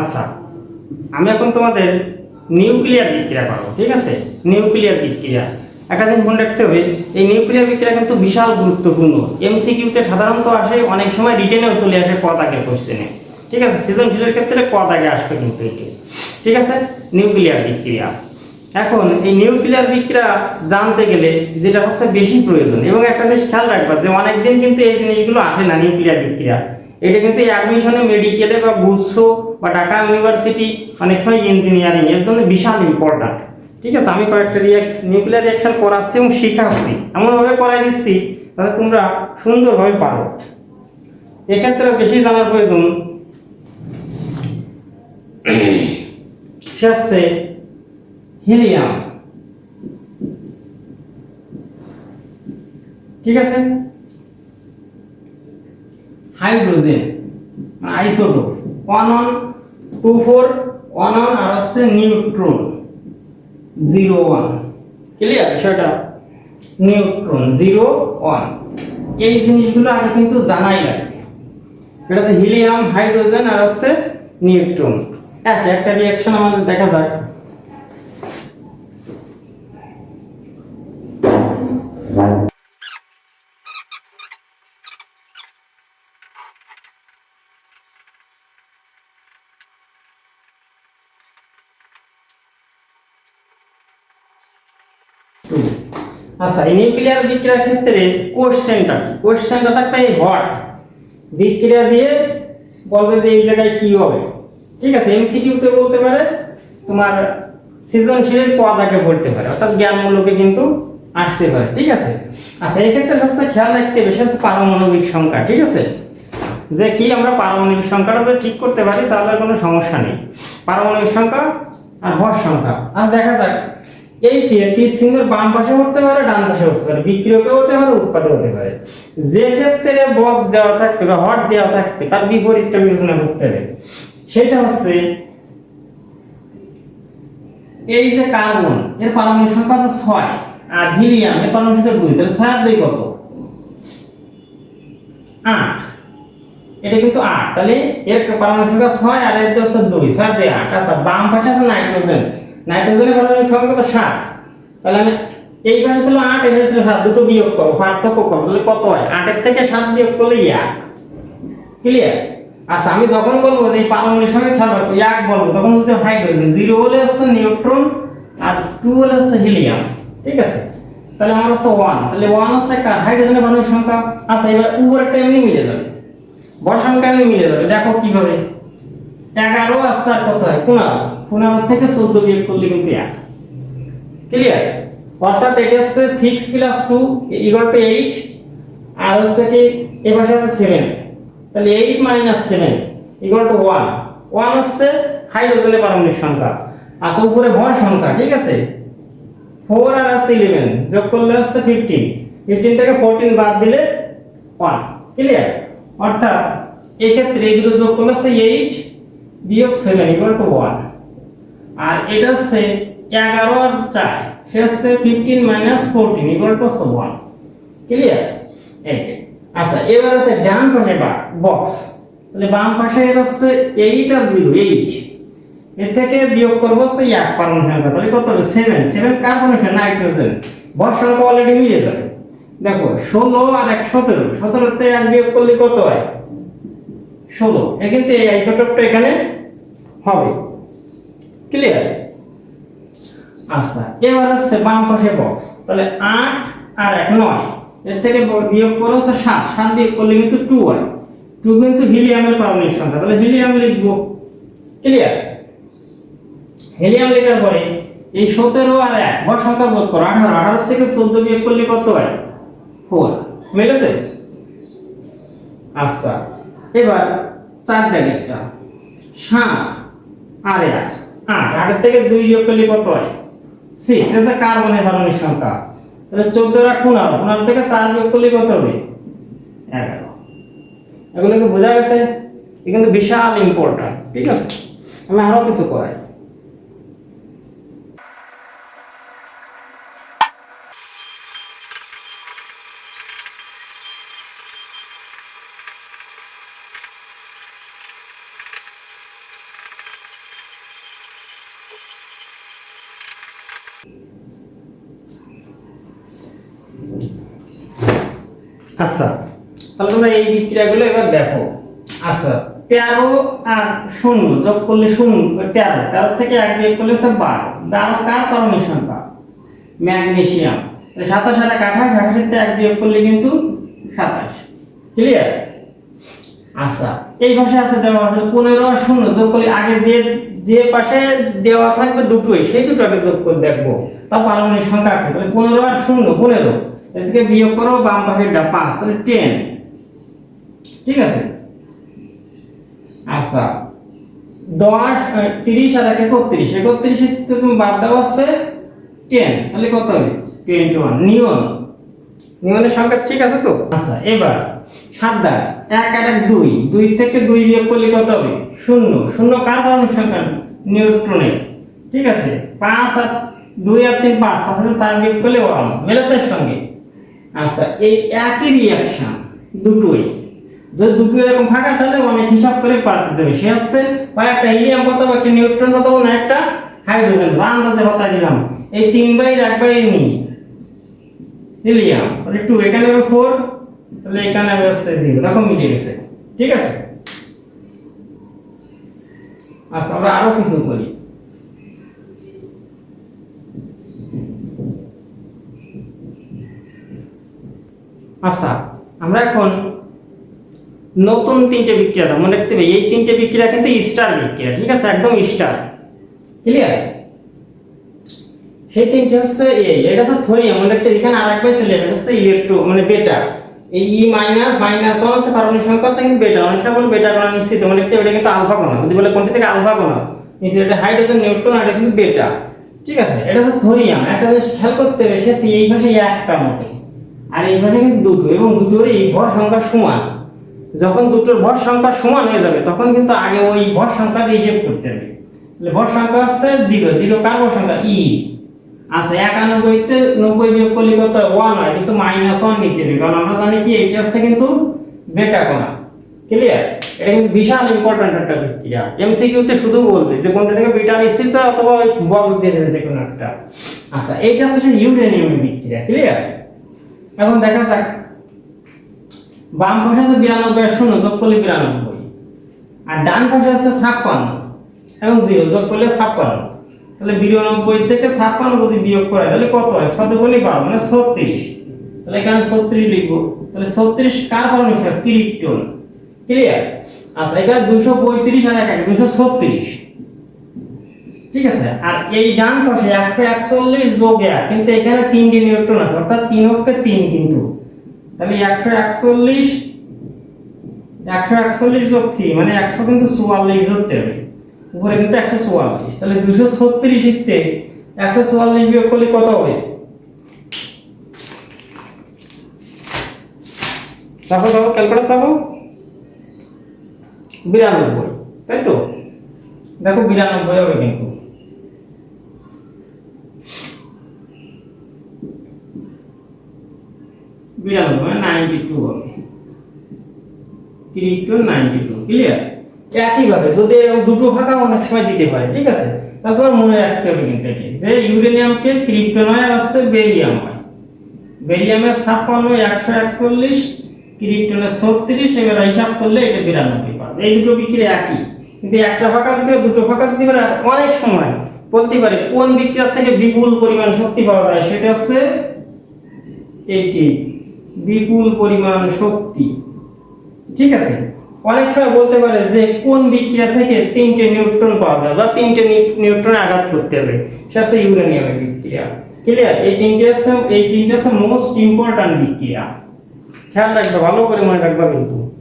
আচ্ছা আমি এখন তোমাদের নিউক্লিয়ার বিক্রিয়া করব, ঠিক আছে? নিউক্লিয়ার বিক্রিয়া। দিন মনে রাখতে হবে, এই নিউক্লিয়ার বিক্রিয়া কিন্তু বিশাল গুরুত্বপূর্ণ। এমসিকিউতে সাধারণত আসে, অনেক সময় রিটেনেও চলে আসে ক দাগের কোশ্চেনে ঠিক আছে? সৃজনশীলের ক্ষেত্রে ক দাগে আসবে কিন্তু এটি। ঠিক আছে? নিউক্লিয়ার বিক্রিয়া। এখন, এই নিউক্লিয়ার বিক্রিয়া জানতে গেলে যেটা হচ্ছে বেশি প্রয়োজন, এবং একটা জিনিস খেয়াল রাখবা যে অনেকদিন কিন্তু এই জিনিসগুলো আসে না নিউক্লিয়ার বিক্রিয়া। এটা কিন্তু অ্যাডমিশনে মেডিকেলে বা গুচ্ছ বা ঢাকা ইউনিভার্সিটি অনেক সময় ইঞ্জিনিয়ারিং এর জন্য বিশাল ইম্পর্ট্যান্ট ঠিক আছে? আমি কয়েকটা রিয়াক্ট নিউক্লিয়ার রিয়াকশন করাচ্ছি এবং শেখাচ্ছি। এমনভাবে করাই দিচ্ছি যাতে তোমরা সুন্দরভাবে পারো। এক্ষেত্রে বেশি জানার প্রয়োজন। সে হচ্ছে হিলিয়াম ঠিক আছে? Hydrogen isotope. One one two four one one আর হচ্ছে নিউট্রন জিরো ওয়ান। ক্লিয়ার বিষয়টা? Neutron zero one. এই জিনিসগুলো আগে কিন্তু জানাই লাগবে এটা হচ্ছে হিলিয়াম হাইড্রোজেন আর হচ্ছে নিউট্রন। এক একটা রিয়াকশন আমাদের দেখা যাক। আচ্ছা এই নিউক্লিয়ার বিক্রিয়ার ক্ষেত্রে কোশ্চেনটা কি? কোশ্চেনটা থাকবে এই হট বিক্রিয়া দিয়ে বলবে যে এই জায়গায় কি হবে। ঠিক আছে এমসিকিউতে বলতে পারে তোমার সৃজনশীলের পদ আগে বলতে পারে, অর্থাৎ জ্ঞানমূলকে কিন্তু আসতে পারে, ঠিক আছে? আচ্ছা এই ক্ষেত্রে সবচেয়ে খেয়াল রাখতে বেশি হচ্ছে পারমাণবিক সংখ্যা, ঠিক আছে? যে কি আমরা পারমাণবিক সংখ্যাটা যদি ঠিক করতে পারি, তাহলে কোনো সমস্যা নেই। পারমাণবিক সংখ্যা আর ভর সংখ্যা। আজ দেখা যাক। তীর চিহ্নের বাম পাশে উঠতে পারে, ডান পাশে উঠতে পারে বিক্রিয়কে হতে পারে উৎপাদে হতে পারে। যে ক্ষেত্রে বক্স দেওয়া থাকবে বা হট দেওয়া থাকবে, তার বিপরীতটা বিবেচনা করতে হবে। সেটা হচ্ছে এই যে কার্বন এর পারমাণবিক সংখ্যা আছে ছয় আর হিলিয়াম এর পারমাণবিক সংখ্যা দুই, তাহলে ছয় আর দুই কত? আট। এটা কিন্তু আট, তাহলে এর পারমাণবিক সংখ্যা ছয় আর এর হচ্ছে দুই, ছয় দুই আট। আচ্ছা বাম পাশে আছে নাইট্রোজেন নাইট্রোজেনের পারমাণবিক সংখ্যা কত সাত। তাহলে আমি এই পাশে ছিল আট, এই পাশে ছিল সাত, দুটো বিয়োগ করো পার্থক্য করো তাহলে কত হয়? আটের থেকে সাত বিয়োগ করলে এক। ক্লিয়ার আচ্ছা আমি যখন বলব যে পারমাণবিক সংখ্যা খেয়াল এক বলব, তখন হচ্ছে হাইড্রোজেন, জিরো হলে হচ্ছে নিউট্রন, আর টু হলে হচ্ছে হিলিয়াম, ঠিক আছে? তাহলে আমার হচ্ছে ওয়ান, তাহলে ওয়ান হচ্ছে কার? হাইড্রোজেনের পারমাণবিক সংখ্যা। আচ্ছা এবার উপরেরটা এমনি মিলে যাবে বর সংখ্যা এমনি মিলে যাবে, দেখো কীভাবে। এগারো আর চার কত হয়? পনেরো। পনেরো থেকে চোদ্দ বিয়োগ করলে কিন্তু এক। ক্লিয়ার অর্থাৎ এটা হচ্ছে six plus two equal to eight আর হচ্ছে কি এ পাশে আছে সেভেন তাহলে eight minus seven equal to one one হচ্ছে হাইড্রোজেনের পারমাণবিক সংখ্যা আচ্ছা উপরে ভর সংখ্যা, ঠিক আছে? ফোর আর হচ্ছে ইলেভেন যোগ করলে হচ্ছে ফিফটিন ফিফটিন থেকে ফোরটিন বাদ দিলে ওয়ান ক্লিয়ার অর্থাৎ এক্ষেত্রে এগুলো যোগ করলে হচ্ছে এইট বিয়োগ সেভেন ইকুয়াল টু ওয়ান আর এটা হচ্ছে এগারো আর চার, সে হচ্ছে fifteen minus fourteen equal to হচ্ছে ওয়ান ক্লিয়ার এইট আচ্ছা এবার আছে ডান পাশে বা বক্স তাহলে বাম পাশে এর হচ্ছে এইট আর জিরো এইট এর থেকে বিয়োগ করব হচ্ছে এক, পারমাণবিক সংখ্যা। তাহলে কত হবে? সেভেন সেভেন কার্বন নাইট্রোজেন ভর সংখ্যা অলরেডি মিলে যাবে। দেখো, ষোলো আর এক সতেরো। সতেরোতে এক বিয়োগ করলে কত হয়? ষোলো। এ কিন্তু এই আইসোটোপটা এখানে হবে। ক্লিয়ার আচ্ছা এবার হচ্ছে বাম পাশে বক্স তাহলে আট আর এক নয়। এর থেকে বিয়োগ করে হচ্ছে সাত। সাত বিয়োগ করলে কিন্তু টু হয়। টু কিন্তু হিলিয়ামের পারমাণবিক সংখ্যা। তাহলে হিলিয়াম লিখব। ক্লিয়ার হিলিয়াম লেখার পরে এই সতেরো আর এক ভর সংখ্যা যোগ করো। আঠারো। আঠারো থেকে চোদ্দ বিয়োগ করলে কত হয়? ফোর মিলেছে? আচ্ছা এবার চার দাগেরটা সাত আর এক। আট আটের থেকে দুই যোগ করলে কত হয়? সিক্স হচ্ছে কার্বনের পারমাণবিক সংখ্যা? তাহলে চোদ্দটা পনেরো পনেরো থেকে চার যোগ করলে কত হবে? এগারো। এগুলোকে বোঝা গেছে? কিন্তু বিশাল ইম্পর্টেন্ট ঠিক আছে? আমি আরও কিছু করাই। আচ্ছা তাহলে তোমরা এই বিক্রিয়াগুলো এবার দেখো। আচ্ছা তেরো আর শূন্য, যোগ করলে শূন্য তেরো। তেরো থেকে এক বিয়োগ করলে হচ্ছে বারো। বারো কার পারমিশন সংখ্যা ম্যাগনেসিয়াম সাতাশ আর এক আঠাশ আঠাশের এক বিয়োগ করলে কিন্তু সাতাশ। ক্লিয়ার আচ্ছা এই পাশে আছে দেওয়া আছে পনেরো আর শূন্য, যোগ করলে আগে যে যে পাশে দেওয়া থাকবে দুটোই, সেই দুটোকে যোগ করে দেখব। তা পারমাণবিক সংখ্যা পনেরো আর শূন্য, পনেরো। এর থেকে বিয়োগ করো, বাম পাশেরটা পাঁচ, তাহলে টেন ঠিক আছে? আচ্ছা। দশ তিরিশ আর এক একত্রিশ একত্রিশ তুমি বাদ দেওয়া আছে টেন তাহলে কত হবে? টোয়েন্টি ওয়ান নিয়ন নিয়নের সংখ্যা ঠিক আছে তো? আচ্ছা এবার সাতটা এক আর এক দুই। দুই থেকে দুই বিয়োগ করলে কত হবে? শূন্য। শূন্য কার পারমাণবিক সংখ্যা নিউট্রনের ঠিক আছে? পাঁচ আর দুই আর তিন, পাঁচ। পাঁচ চার বিয়োগ করলে ওয়ান। মেলাসের সঙ্গে। আচ্ছা এই একই রিয়াকশন দুটোই। যদি দুটো এরকম ফাঁকা তাহলে অনেক হিসাব করে পাল্টে দেবে সে হচ্ছে বা একটা হিলিয়াম কত একটা নিউট্রন কত না একটা হাইড্রোজেন বা আন্দাজে কথা দিলাম। এই তিন বাইর এক বাইর নিই হিলিয়াম তাহলে টু এখানে হবে ফোর তাহলে এখানে হবে হচ্ছে জিরো দেখো মিলে গেছে। ঠিক আছে? আচ্ছা আমরা আরও কিছু করি। আচ্ছা আমরা এখন নতুন তিনটে বিক্রিয়া মনে রাখতে হবে, এই তিনটে বিক্রিয়া কিন্তু স্টার বিক্রিয়া, ঠিক আছে? একদম স্টার ক্লিয়ার সেই তিনটে হচ্ছে এই এটা হচ্ছে থোরিয়াম মনে রাখতে এখানে আর একবার ছিল এটা হচ্ছে ইলেকট্রো মানে বেটা এই ই মাইনাস মাইনাস ওয়ান আছে পারমাণবিক সংখ্যা আছে, কিন্তু বেটা অনেক সময় বেটা কণা নিশ্চিত, মনে রাখতে এটা কিন্তু আলফা কণা। যদি বলে কোনটি থেকে আলফা কণা, নিশ্চিত, এটা হাইড্রোজেন নিউট্রন আর এটা কিন্তু বেটা ঠিক আছে? এটা হচ্ছে থোরিয়াম একটা জিনিস খেয়াল করতে হবে, সে এই ভাষে একটা মোটে আর এই ভাষে কিন্তু দুটো, এবং দুটোরই ভর সংখ্যা সমান। যখন দুটোর ভর সংখ্যা সমান হয়ে যাবে, তখন কিন্তু আগে ওই ভর সংখ্যা দিয়ে হিসেব করতে হবে। তাহলে ভর সংখ্যা হচ্ছে জিরো জিরো কার ভর সংখ্যা? ই আচ্ছা একানব্বইতে নব্বই বিয়োগ করলে কত? ওয়ান হয়, কিন্তু মাইনাস ওয়ান নিতে হবে, কারণ আমরা জানি কি এটা হচ্ছে কিন্তু বেটা কণা। ক্লিয়ার এটা কিন্তু বিশাল ইম্পর্ট্যান্ট একটা বিক্রিয়া এমসিকিউতে শুধু বলবে যে কোনটা থেকে বিটা নিশ্চিত, অথবা বক্স দিয়ে দেবে যে কোনো একটা। আচ্ছা এইটা হচ্ছে ইউরেনিয়ামের বিক্রিয়া ক্লিয়ার এখন দেখা যাক। বাম পাশে আছে বিরানব্বই আর শূন্য, যোগ করলে বিরানব্বই। আর ডান পাশে আছে ছাপ্পান্ন এবং জিরো, যোগ করলে ছাপ্পান্ন। তাহলে বিরানব্বই থেকে ছাপ্পান্ন যদি বিয়োগ করে, তাহলে কত হয়? সাথে বলি বারো মানে ছত্রিশ। তাহলে এখানে ছত্রিশ লিখব। তাহলে ছত্রিশ কার সংখ্যা ক্রিপ্টন। ক্লিয়ার আচ্ছা এখানে দুশো পঁয়ত্রিশ আর এক দুশো ছত্রিশ। ঠিক আছে? আর এই ডান পাশে একশো একচল্লিশ যোগ এক, কিন্তু এখানে তিনটি নিউট্রন আছে, অর্থাৎ তিন অক্ষে তিন কিন্তু। তাহলে একশো একচল্লিশ একশো একচল্লিশ যোগ থ্রি মানে একশো কিন্তু চুয়াল্লিশ ধরতে হবে উপরে কিন্তু একশো চুয়াল্লিশ। তাহলে দুশো ছত্রিশ ইতে একশো চুয়াল্লিশ বিয়োগ করলে কত হবে? চাপো চাপো ক্যালকুলেটার বিরানব্বই, তাই তো? দেখো বিরানব্বই হবে কিন্তু। বিরানব্বই মানে নাইনটি টু হবে। ক্রিপ্টন নাইনটি টু ক্লিয়ার একইভাবে যদি এরকম দুটো অনেক সময় দিতে পারে, ঠিক আছে? তাহলে তোমার মনে রাখতে হবে কিন্তু যে ইউরেনিয়ামকে আর হচ্ছে বেরিয়াম হয় বেরিয়ামের ছাপ্পান্ন, একশো একচল্লিশ ক্রিপ্টনের ছত্রিশ, এবার হিসাব করলে এটা বিরানব্বই পাবে। এই দুটো বিক্রি একই। কিন্তু একটা ফাঁকা দিতে দুটো ফাঁকা দিতে পারে অনেক সময় বলতে পারে কোন বিক্রিয়ার থেকে বিপুল পরিমাণ শক্তি পাওয়া যায়, সেটা হচ্ছে এইটি বিপুল পরিমাণ শক্তি। ঠিক আছে? অনেক সময় বলতে পারে যে, কোন বিক্রিয়া থেকে তিনটে নিউট্রন পাওয়া যায় বা তিনটে নিউট্রন আঘাত করতে হবে? সেটা হচ্ছে ইউরেনিয়ামের বিক্রিয়া। ক্লিয়ার এই তিনটে হচ্ছে এই তিনটে হচ্ছে মোস্ট ইম্পর্ট্যান্ট বিক্রিয়া। খেয়াল রাখবে, ভালো করে মনে রাখবা কিন্তু।